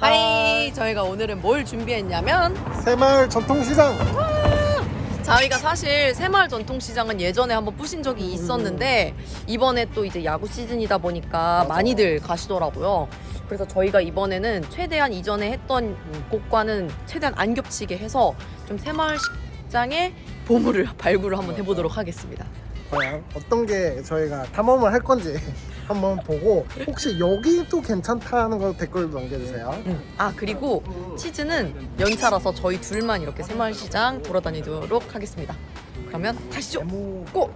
하이 저희가 오늘은 뭘 준비했냐면 새마을 전통시장. 저희가 사실 새마을 전통시장은 예전에 한번 부신 적이 있었는데 이번에 또 이제 야구 시즌이다 보니까 많이들 가시더라고요. 그래서 저희가 이번에는 최대한 이전에 했던 곳과는 최대한 안 겹치게 해서 좀 새마을 시장의 보물을 발굴을 한번 해보도록 하겠습니다. 과연 어떤 게 저희가 탐험을 할 건지 한번 보고 혹시 여기도 괜찮다는 거 댓글 남겨주세요. 아 그리고 치즈는 연차라서 저희 둘만 이렇게 새마을 시장 돌아다니도록 하겠습니다. 그러면 가시죠. 고!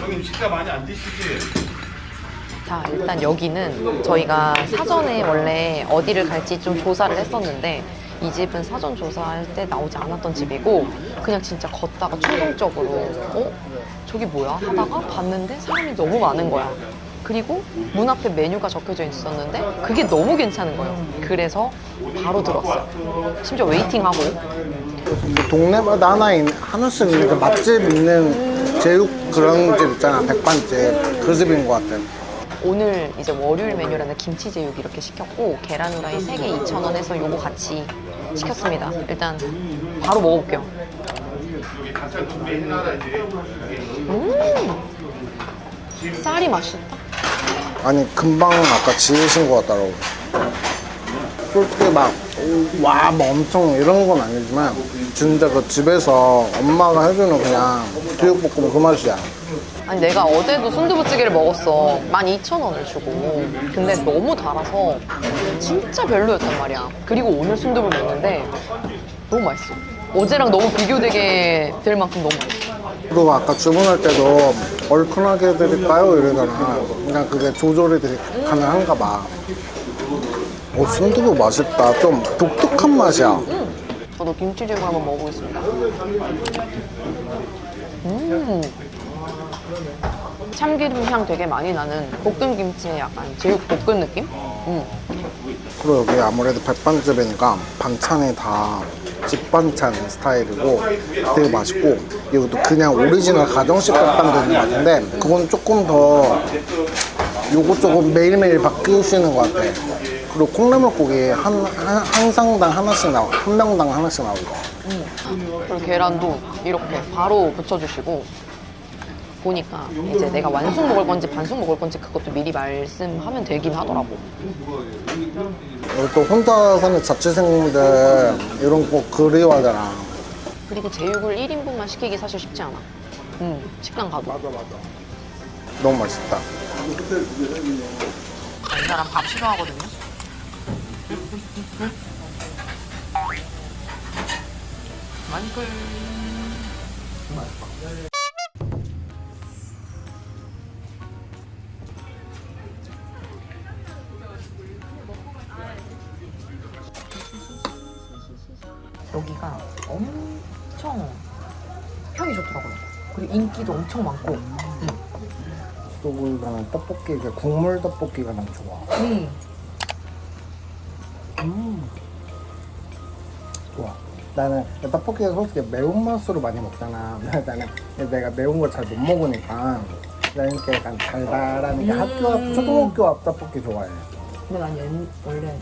형님 식사 많이 안 드시지? 자, 일단 여기는 저희가 사전에 원래 어디를 갈지 좀 조사를 했었는데 이 집은 사전 조사할 때 나오지 않았던 집이고 그냥 진짜 걷다가 충동적으로 어? 저기 뭐야? 하다가 봤는데 사람이 너무 많은 거야. 그리고 문 앞에 메뉴가 적혀져 있었는데 그게 너무 괜찮은 거예요. 그래서 바로 들었어요. 심지어 웨이팅하고 동네마다 하나 있는 하나씩 있는 그 맛집 있는 제육 그런 집 있잖아 백반집 그 집인 것 같아. 오늘 이제 월요일 메뉴라는 김치 제육 이렇게 시켰고 계란 후라이 3개 2,000원 해서 요거 같이 시켰습니다. 일단 바로 먹어볼게요. 음 쌀이 맛있다. 아니 금방 아까 지으신 것 같더라고. 솔직히 막와 뭐 엄청 이런 건 아니지만 진짜 그 집에서 엄마가 해주는 그냥 제육볶음 그 맛이야. 아니 내가 어제도 순두부찌개를 먹었어. 12,000원을 주고. 근데 너무 달아서 진짜 별로였단 말이야. 그리고 오늘 순두부를 먹는데 너무 맛있어. 어제랑 너무 비교되게 될 만큼 너무 맛있어. 그리고 아까 주문할 때도 얼큰하게 해드릴까요? 이러잖아. 그냥 그게 조절이 되게 가능한가 봐. 어, 순두부 맛있다. 좀 독특한 맛이야. 저도 김치 제육을 한번 먹어보겠습니다. 음. 참기름 향 되게 많이 나는 볶음 김치의 약간 제육 볶음 느낌? 음. 그리고 여기 아무래도 백반집이니까 반찬이 다 집반찬 스타일이고 되게 맛있고 이것도 그냥 오리지널 가정식 백반도 있는 것 같은데 그건 조금 더 요것저것 매일매일 바뀌시는 것 같아. 그리고 콩나물고기 한, 한, 한 상당 하나씩 나와, 한 명당 하나씩 나오고. 그리고 계란도 이렇게 바로 붙여주시고 보니까 이제 내가 완숙 먹을 건지 반숙 먹을 건지 그것도 미리 말씀하면 되긴 하더라고. 또 혼자 사는 자취생들 이런 거 그리워하잖아. 그리고 제육을 1인분만 시키기 사실 쉽지 않아. 음, 식당 가도. 너무 맛있다. 이 사람 밥 싫어하거든요. 맛있을. 여기가 엄청 평이 좋더라고요. 그리고 인기도 엄청 많고. 음. 또 나는 떡볶이, 그 국물 떡볶이가 난 좋아. 음. 음. 좋아. 나는 떡볶이가 솔직히 매운맛으로 많이 먹잖아. 나는 내가 매운 걸 잘 못 먹으니까 이렇게 약간 달달한 게 음. 학교 앞, 초등학교 앞 떡볶이 좋아해. 근데 난 얘는 원래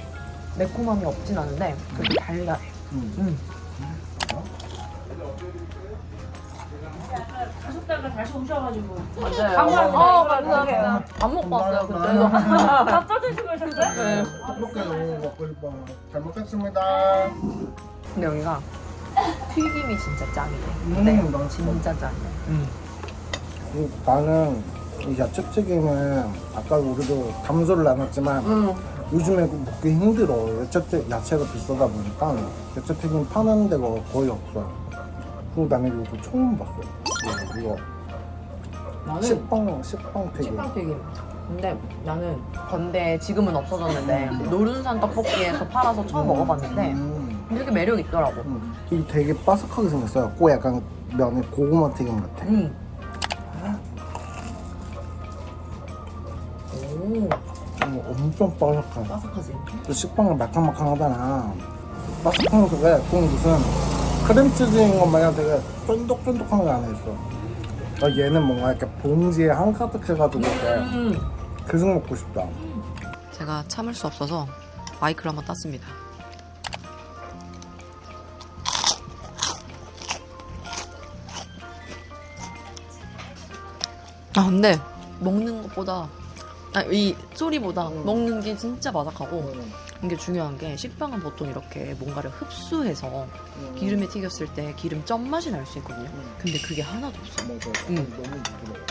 매콤함이 없진 않은데 그래도 달달해. 음. 음. 가셨다가 다시 오셔가지고 맞아요. 어, 감사합니다. 밥 먹고 왔어요, 그때. 밥 떠드시고 오셨어요? 네. 떡볶이 너무 먹고 싶어. 잘 먹겠습니다. 근데 여기가 튀김이 진짜 짱이네. 음, 네, 맛있어. 진짜 짱이야. 음. 이- 나는 이 야채 튀김은 아까 우리도 담소를 나눴지만 음. 요즘에 그 먹기 힘들어. 야채, 야채가 비싸다 보니까 야채 튀김 파는 데가 거의 없어요. 그리고 나는 이거 처음 봤어. 이거, 이거 나는 식빵, 식빵 튀김. 식빵튀김. 근데 나는 건대 지금은 없어졌는데 노른산 떡볶이에서 팔아서 처음 먹어봤는데 음, 되게 매력 있더라고. 음. 이게 되게 바삭하게 생겼어요. 꼭 약간 면이 고구마 튀김 같아. 음. 엄청 바삭해. 바삭하지. 또 식빵은 마캉마캉하잖아. 바삭한 속에 꼭 무슨 크림치즈인 것 마냥 되게 쫀득쫀득한 게 안에 있어. 아, 얘는 뭔가 이렇게 봉지에 한 가득 해가지고 이렇게 계속 먹고 싶다. 제가 참을 수 없어서 마이크를 한번 땄습니다. 아 근데 먹는 것보다 아, 이 소리보다 먹는 게 진짜 바삭하고 이게 중요한 게 식빵은 보통 이렇게 뭔가를 흡수해서 기름에 튀겼을 때 기름 점 맛이 날 수 있거든요. 근데 그게 하나도 없어. 맞아. 응. 너무 부드러워.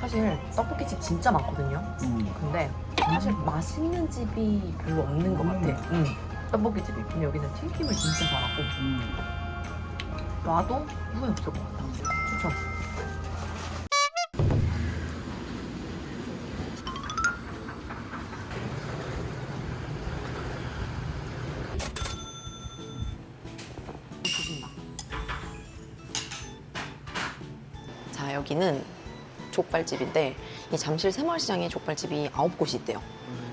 사실 떡볶이 집 진짜 많거든요. 음. 근데 사실 맛있는 집이 별로 없는 것 같아. 응. 떡볶이 집이. 근데 여기는 튀김을 진짜 잘하고 음. 와도 후회 없을 것 같아. 추천. 자 여기는 족발집인데 이 잠실 새마을시장에 족발집이 아홉 곳이 있대요.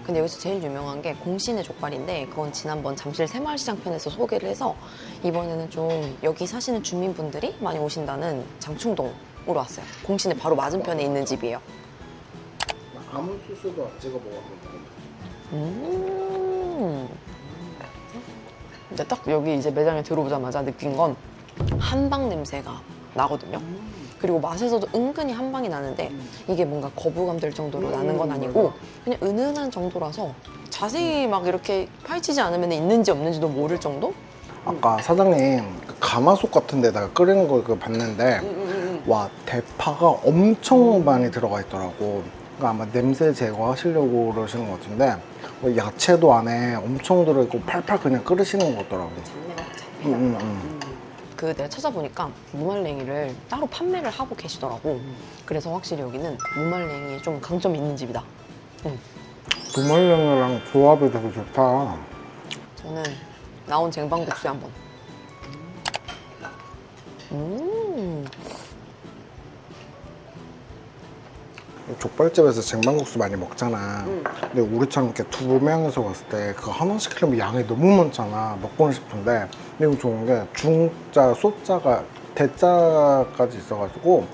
근데 여기서 제일 유명한 게 공신의 족발인데 그건 지난번 잠실 새마을시장 편에서 소개를 해서 이번에는 좀 여기 사시는 주민분들이 많이 오신다는 장충동으로 왔어요. 공신의 바로 맞은편에 있는 집이에요. 아무 소스도 안 찍어 먹었는데. 음. 근데 딱 여기 이제 매장에 들어오자마자 느낀 건 한방 냄새가 나거든요. 그리고 맛에서도 은근히 한 방이 나는데 이게 뭔가 거부감 들 정도로 나는 건 아니고 그냥 은은한 정도라서 자세히 막 이렇게 파헤치지 않으면 있는지 없는지도 모를 정도? 아까 사장님 그 가마솥 같은 데다가 끓이는 걸 그거 봤는데 와 대파가 엄청 많이 들어가 있더라고 그러니까 아마 냄새 제거하시려고 그러시는 것 같은데 뭐 야채도 안에 엄청 들어있고 팔팔 그냥 끓이시는 것 같더라고 음, 음, 음. 그 내가 찾아보니까 무말랭이를 따로 판매를 하고 계시더라고. 그래서 확실히 여기는 무말랭이에 좀 강점이 있는 집이다. 두말랭이랑 조합이 되게 좋다 저는 나온 쟁반국수에 한번. 음. 족발집에서 쟁반국수 많이 먹잖아. 근데 우리처럼 이렇게 두 명이서 갔을 때 그거 하나 시키려면 양이 너무 많잖아. 먹고는 싶은데. 근데 이거 좋은 게 중자, 소자가 대자까지 있어가지고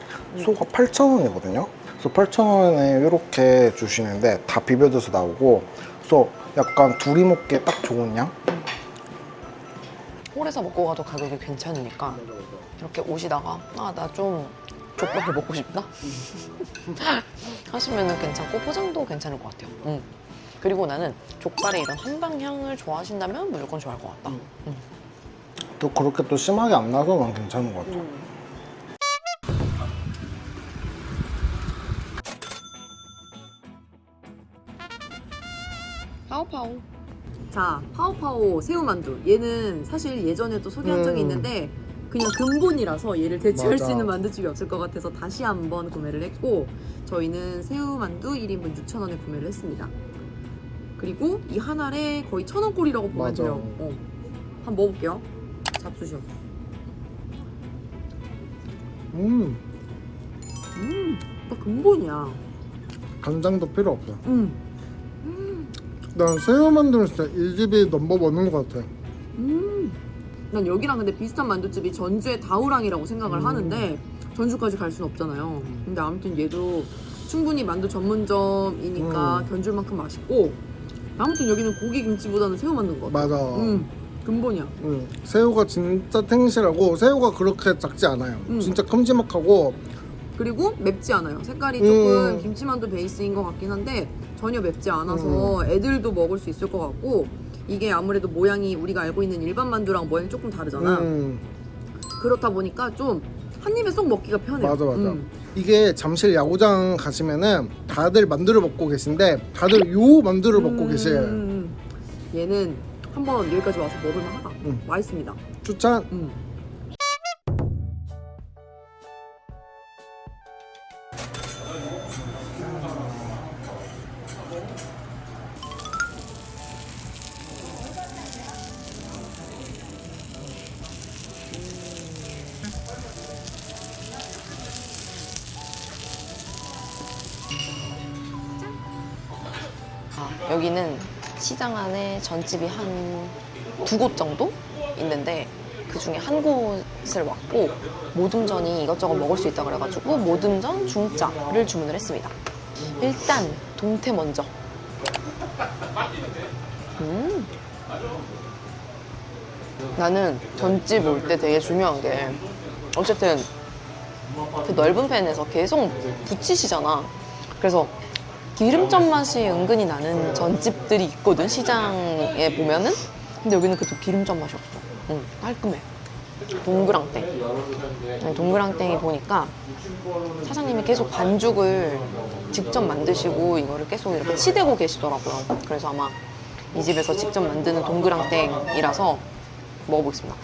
소가 8,000원이거든요. 그래서 8,000원에 이렇게 주시는데 다 비벼져서 나오고 그래서 약간 둘이 먹기에 딱 좋은 양? 홀에서 먹고 가도 가격이 괜찮으니까 이렇게 오시다가 아 나 좀 족발을 먹고 싶다 하시면은 괜찮고 포장도 괜찮을 것 같아요. 음. 그리고 나는 족발의 이런 한방 향을 좋아하신다면 무조건 좋아할 것 같다. 음. 또 그렇게 또 심하게 안 나서 난 괜찮은 것 같아. 파오파오. 자, 파오파오 새우만두. 얘는 사실 예전에도 소개한 적이 음. 있는데 그냥 근본이라서 얘를 대체할 맞아. 수 있는 만두집이 없을 것 같아서 다시 한번 구매를 했고 저희는 새우만두 1인분 6,000원에 구매를 했습니다. 그리고 이 한 알에 거의 1,000원 꼴이라고 보면 맞아. 돼요. 어. 한번 먹어볼게요. 잡수셔. 음, 음, 딱 근본이야. 간장도 필요 없어. 음, 난 새우 만두는 진짜 이 집이 넘버원인 것 같아. 음. 난 여기랑 근데 비슷한 만두집이 전주의 다우랑이라고 생각을 음. 하는데 전주까지 갈순 없잖아요. 근데 아무튼 얘도 충분히 만두 전문점이니까 음. 견줄 만큼 맛있고 아무튼 여기는 고기 김치보다는 새우 것 같아. 맞아. 음, 근본이야. 음, 새우가 진짜 탱실하고 새우가 그렇게 작지 않아요. 음. 진짜 큼지막하고 그리고 맵지 않아요. 색깔이 음. 조금 김치만두 베이스인 것 같긴 한데 전혀 맵지 않아서 애들도 먹을 수 있을 것 같고 이게 아무래도 모양이 우리가 알고 있는 일반 만두랑 모양이 조금 다르잖아. 음, 그렇다 보니까 좀 한 입에 쏙 먹기가 편해. 맞아 맞아. 음. 이게 잠실 야구장 가시면은 다들 만두를 먹고 계신데 다들 요 만두를 먹고 계세요. 음. 얘는 한번 여기까지 와서 먹을만 하다. 음. 맛있습니다. 추천. 음. 여기는 시장 안에 전집이 한 두 곳 정도 있는데 그 중에 한 곳을 왔고 모듬전이 이것저것 먹을 수 있다 그래가지고 모듬전 중짜를 주문을 했습니다. 일단 동태 먼저. 음. 나는 전집 올 때 되게 중요한 게 어쨌든 그 넓은 팬에서 계속 붙이시잖아. 그래서 기름전 맛이 은근히 나는 전집들이 있거든 시장에 보면은. 근데 여기는 그래도 기름전 맛이 없어. 응, 깔끔해. 동그랑땡. 동그랑땡이 보니까 사장님이 계속 반죽을 직접 만드시고 이거를 계속 이렇게 치대고 계시더라고요. 그래서 아마 이 집에서 직접 만드는 동그랑땡이라서 먹어보겠습니다.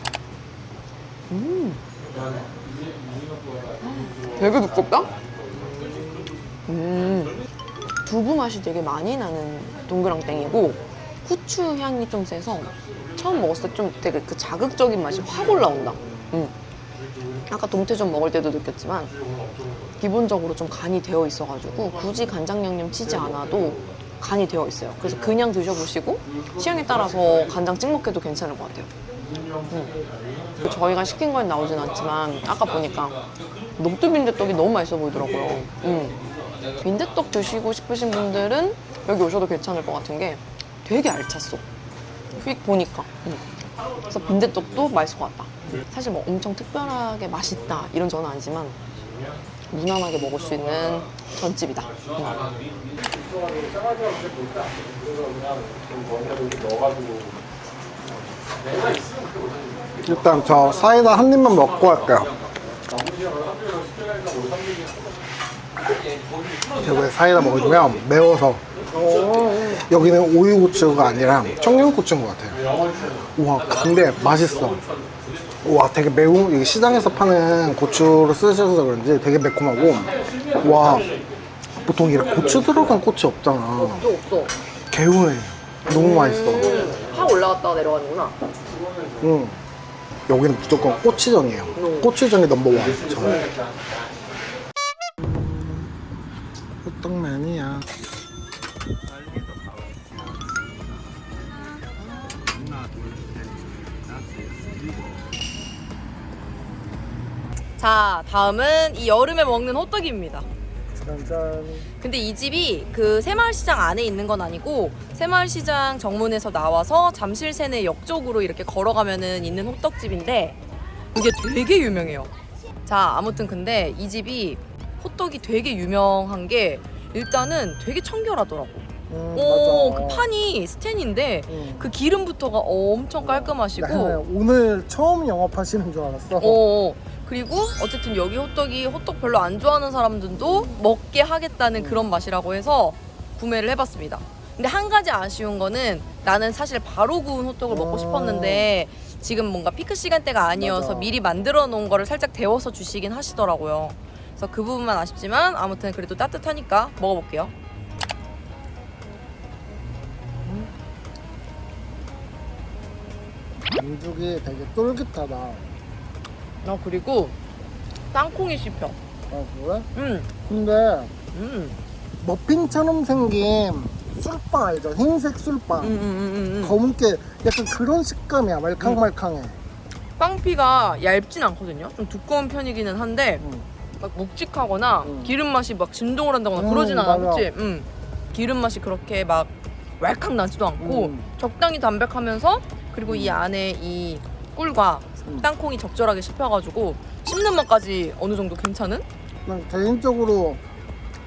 음. 되게 두껍다? 음. 두부 맛이 되게 많이 나는 동그랑땡이고 후추 향이 좀 세서 처음 먹었을 때 좀 되게 그 자극적인 맛이 확 올라온다. 음. 아까 동태전 먹을 때도 느꼈지만 기본적으로 좀 간이 되어 있어가지고 굳이 간장 양념 치지 않아도 간이 되어 있어요. 그래서 그냥 드셔보시고 취향에 따라서 간장 찍먹해도 괜찮을 것 같아요. 음. 저희가 시킨 건 나오진 않지만 아까 보니까 녹두 빈대떡이 너무 맛있어 보이더라고요. 음. 빈대떡 드시고 싶으신 분들은 여기 오셔도 괜찮을 것 같은 게 되게 알찼어. 휙 보니까. 음. 그래서 빈대떡도 맛있을 것 같다. 사실 뭐 엄청 특별하게 맛있다 이런 저는 아니지만 무난하게 먹을 수 있는 전집이다. 음. 일단 저 사이다 한 입만 먹고 할게요. 왜 사이다 먹으면 매워서 여기는 오이고추가 아니라 청양고추인 것 같아요. 우와 근데 맛있어. 와 되게 매운 이게 시장에서 파는 고추를 쓰셔서 그런지 되게 매콤하고 와 보통 이렇게 고추 들어간 고추 없잖아. 또 없어. 개운해. 너무 맛있어. 확 올라갔다가 내려가는구나. 응. 여기는 무조건 꼬치전이에요. 꼬치전이 넘버원. 저는. 호떡맨이야. 자, 다음은 이 여름에 먹는 호떡입니다. 짠짠. 근데 이 집이 그 새마을시장 안에 있는 건 아니고 새마을시장 정문에서 나와서 잠실 세내 역 쪽으로 이렇게 걸어가면은 있는 호떡집인데 이게 되게 유명해요. 자, 아무튼 근데 이 집이 호떡이 되게 유명한 게 일단은 되게 청결하더라고. 음, 오, 맞아. 그 판이 스텐인데 응. 그 기름부터가 엄청 깔끔하시고 나 오늘 처음 영업하시는 줄 알았어. 어, 그리고 어쨌든 여기 호떡이 호떡 별로 안 좋아하는 사람들도 먹게 하겠다는 그런 맛이라고 해서 구매를 해봤습니다. 근데 한 가지 아쉬운 거는 나는 사실 바로 구운 호떡을 먹고 음. 싶었는데 지금 뭔가 피크 시간대가 아니어서 맞아. 미리 만들어 놓은 거를 살짝 데워서 주시긴 하시더라고요. 그래서 그 부분만 아쉽지만 아무튼 그래도 따뜻하니까 먹어볼게요. 반죽이 되게 쫄깃하다. 아 그리고 땅콩이 씹혀. 아 그래? 음, 근데 음, 머핀처럼 생긴 술빵 알죠? 흰색 술빵. 음, 음, 음, 음. 검게 약간 그런 식감이야. 말캉말캉해. 빵피가 얇진 않거든요. 좀 두꺼운 편이기는 한데 음. 막 묵직하거나 음. 기름 맛이 막 진동을 한다거나 음, 그러진 않아, 맞아. 그렇지? 음. 기름 맛이 그렇게 막 왈칵 나지도 않고 음. 적당히 담백하면서 그리고 이 안에 이 꿀과 음. 땅콩이 적절하게 씹혀가지고 씹는 맛까지 어느 정도 괜찮은? 난 개인적으로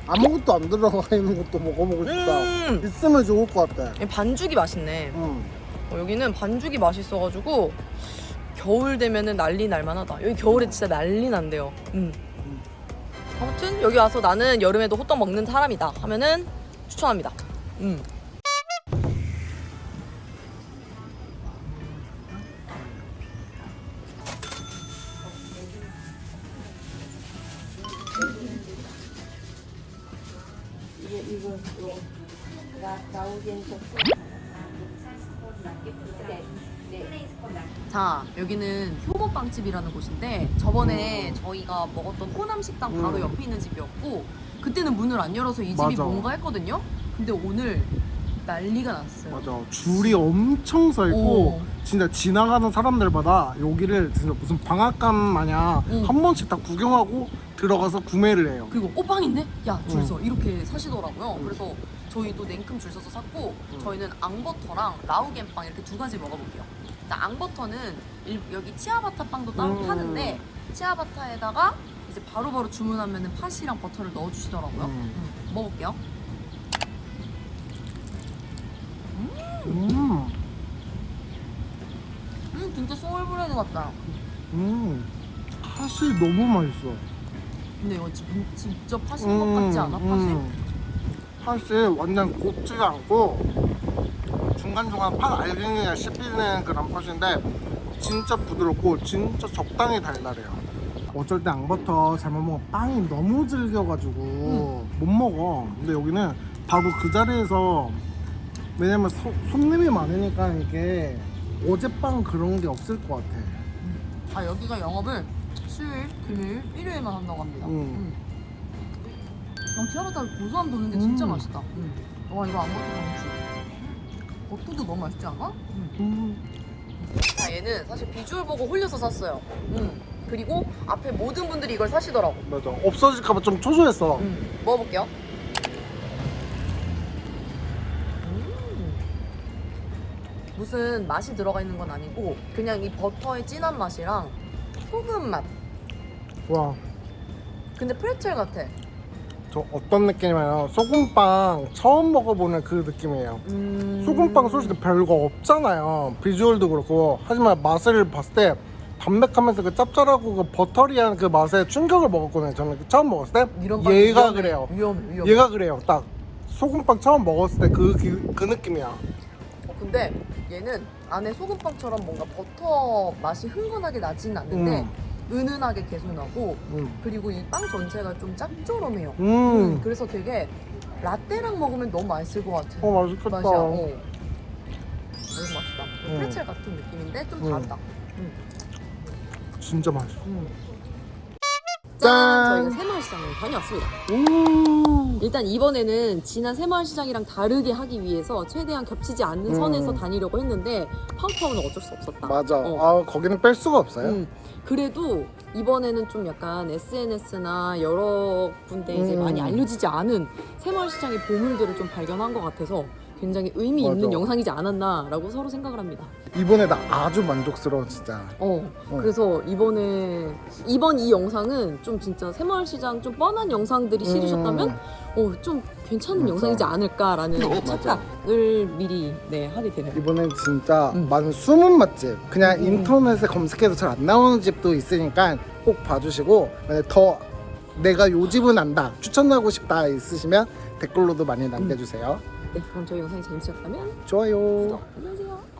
아무것도 안 들어가 있는 것도 먹어보고 싶다. 음. 있으면 좋을 것 같아. 이 반죽이 맛있네. 음. 어, 여기는 반죽이 맛있어가지고 겨울 되면은 난리 날 만하다. 여기 겨울에 진짜 난리 난대요. 음. 아무튼 여기 와서 나는 여름에도 호떡 먹는 사람이다 하면은 추천합니다. 음. 여기는 효모빵집이라는 곳인데 저번에 저희가 먹었던 호남 식당 바로 음. 옆에 있는 집이었고 그때는 문을 안 열어서 이 집이 맞아. 뭔가 했거든요. 근데 오늘 난리가 났어요. 맞아. 줄이 엄청 서 있고 오. 진짜 지나가는 사람들마다 여기를 진짜 무슨 방앗간 마냥 한 번씩 다 구경하고 들어가서 구매를 해요. 그리고 오빵인데? 야, 줄 서. 이렇게 사시더라고요. 그래서 저희도 냉큼 줄 서서 샀고, 저희는 앙버터랑 라우겐빵 이렇게 두 가지 먹어볼게요. 일단 앙버터는 일- 여기 치아바타 빵도 따로 음. 파는데, 치아바타에다가 이제 바로바로 주문하면 팥이랑 버터를 넣어주시더라고요. 음. 음, 먹어볼게요. 음, 음, 진짜 소울브레드 같다. 음, 팥이 너무 맛있어. 근데 이거 진, 진짜 팥인 것 같지 않아? 팥이? 음. 팥이 완전 곱지가 않고 중간중간 팥 알갱이가 씹히는 그런 팥인데 진짜 부드럽고 진짜 적당히 달달해요. 어쩔 때 앙버터 잘못 먹으면 빵이 너무 질겨가지고 못 먹어. 근데 여기는 바로 그 자리에서 왜냐면 소- 손님이 많으니까 이게 어젯빵 그런 게 없을 것 같아. 아, 여기가 영업을 수요일, 금요일, 일요일만 한다고 합니다. 음. 음. 어, 치아바타 고소함 도는 게 진짜 음. 맛있다. 음. 와, 이거 앙버터 강추. 버터도 너무 맛있지 않아? 음. 음. 자, 얘는 사실 비주얼 보고 홀려서 샀어요. 음. 그리고 앞에 모든 분들이 이걸 사시더라고. 맞아. 없어질까봐 좀 초조했어. 음. 먹어볼게요. 음. 무슨 맛이 들어가 있는 건 아니고 그냥 이 버터의 진한 맛이랑 소금 맛. 와. 근데 프레첼 같아. 저 어떤 느낌이냐면 소금빵 처음 먹어보는 그 느낌이에요. 음. 소금빵 솔직히 별거 없잖아요. 비주얼도 그렇고 하지만 맛을 봤을 때 담백하면서 그 짭짤하고 그 버터리한 그 맛에 충격을 먹었거든요. 저는 그 처음 먹었을 때 이런 빵 얘가 위험해. 그래요. 위험해, 위험해. 얘가 그래요. 딱 소금빵 처음 먹었을 때그 그, 그 느낌이야. 어, 근데 얘는 안에 소금빵처럼 뭔가 버터 맛이 흥건하게 나지는 않는데 음. 은은하게 계속 나고 음. 그리고 이 빵 전체가 좀 짭조름해요. 음, 음. 그래서 되게 라떼랑 먹으면 너무 맛있을 것 같은 어 맛있겠다. 맛이야. 어. 너무 맛있다. 음. 프레첼 같은 느낌인데 좀 음. 다르다. 진짜 맛있어. 짠! 짠! 저희가 새마을시장을 다녀왔습니다. 오. 일단 이번에는 지난 새마을시장이랑 다르게 하기 위해서 최대한 겹치지 않는 음. 선에서 다니려고 했는데 파우파우는 어쩔 수 없었다. 맞아. 어. 아 거기는 뺄 수가 없어요. 음, 그래도 이번에는 좀 약간 SNS나 여러 군데 이제 음. 많이 알려지지 않은 새마을시장의 보물들을 좀 발견한 것 같아서 굉장히 의미 맞아. 있는 영상이지 않았나라고 서로 생각을 합니다. 이번에 나 아주 만족스러워 진짜. 어, 어. 그래서 이번에 이번 이 영상은 좀 진짜 새마을시장 좀 뻔한 영상들이 싫으셨다면 어, 좀 괜찮은 맞아. 영상이지 않을까라는 맞아. 착각을 미리 네 하게 되네요. 이번엔 진짜 음. 많은 숨은 맛집 그냥 음. 인터넷에 검색해도 잘 안 나오는 집도 있으니까 꼭 봐주시고 더 내가 요 집은 안다 추천하고 싶다 있으시면 댓글로도 많이 남겨주세요 네, 그럼 저희 영상이 재밌으셨다면 좋아요 구독 눌러주세요.